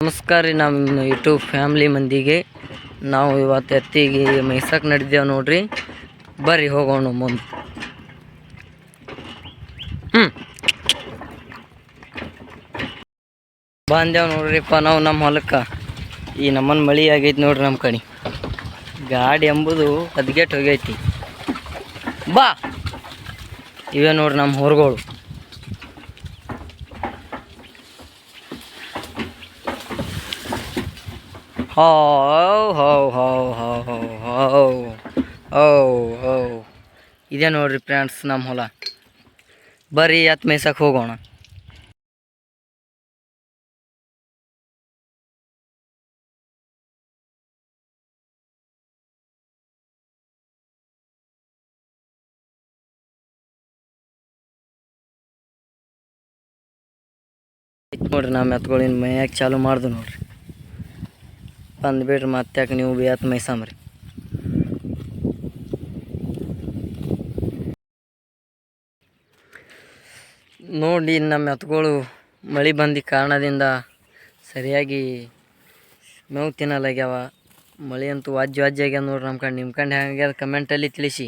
ನಮಸ್ಕಾರ ರೀ, ನಮ್ಮ ಯೂಟ್ಯೂಬ್ ಫ್ಯಾಮ್ಲಿ ಮಂದಿಗೆ. ನಾವು ಇವತ್ತು ಎತ್ತಿಗೆ ಮೈಸಕ್ಕೆ ನಡೆದೇವೆ ನೋಡ್ರಿ. ಬರ್ರಿ, ಹೋಗೋಣ ಮುಂದೆ. ಹ್ಞೂ ಬಂದೇವು ನೋಡ್ರಿಪ್ಪ, ನಾವು ನಮ್ಮ ಹೊಲಕ್ಕೆ. ಈ ನಮ್ಮನ್ನು ಮಳೆ ಆಗೈತಿ ನೋಡ್ರಿ ನಮ್ಮ ಕಡೆ. ಗಾಡಿ ಎಂಬುದು ಹದ್ಗೆಟ್ ಹೋಗೈತಿ. ಬಾ. ಇವೇ ನೋಡ್ರಿ ನಮ್ಮ ಹೊರಗಳು. How how how how how how how ಇದೆ ನೋಡ್ರಿ ಫ್ರೆಂಡ್ಸ್ ನಮ್ಮ ಹೊಲ ಬರ್ರಿ ಎತ್ ಮೇಯ್ಸಕ್ಕೆ ಹೋಗೋಣ ನೋಡ್ರಿ ನಾ ಮೆತ್ಗಳಿನ ಮೇಯಕ್ಕೆ ಚಾಲು ಮಾಡ್ದು ನೋಡ್ರಿ ಬಂದ್ಬಿಡ್ರಿ ಮತ್ತೆ ನೀವು ಬಿ ಆತ್ ಮೈಸಾಮ್ರಿ ನೋಡಿ ನಮ್ಮ ಎತ್ತುಗಳು ಮಳೆ ಬಂದ ಕಾರಣದಿಂದ ಸರಿಯಾಗಿ ಮೇವು ತಿನ್ನಲಾಗ್ಯಾವ. ಮಳೆ ಅಂತೂ ವಾಜ್ಯ ವಾಜ್ಯ ಆಗ್ಯಾವ ನೋಡ್ರಿ ನಮ್ಮ ಕಡೆ ನಿಮ್ಮ ಕಂಡು ಕಮೆಂಟಲ್ಲಿ ತಿಳಿಸಿ.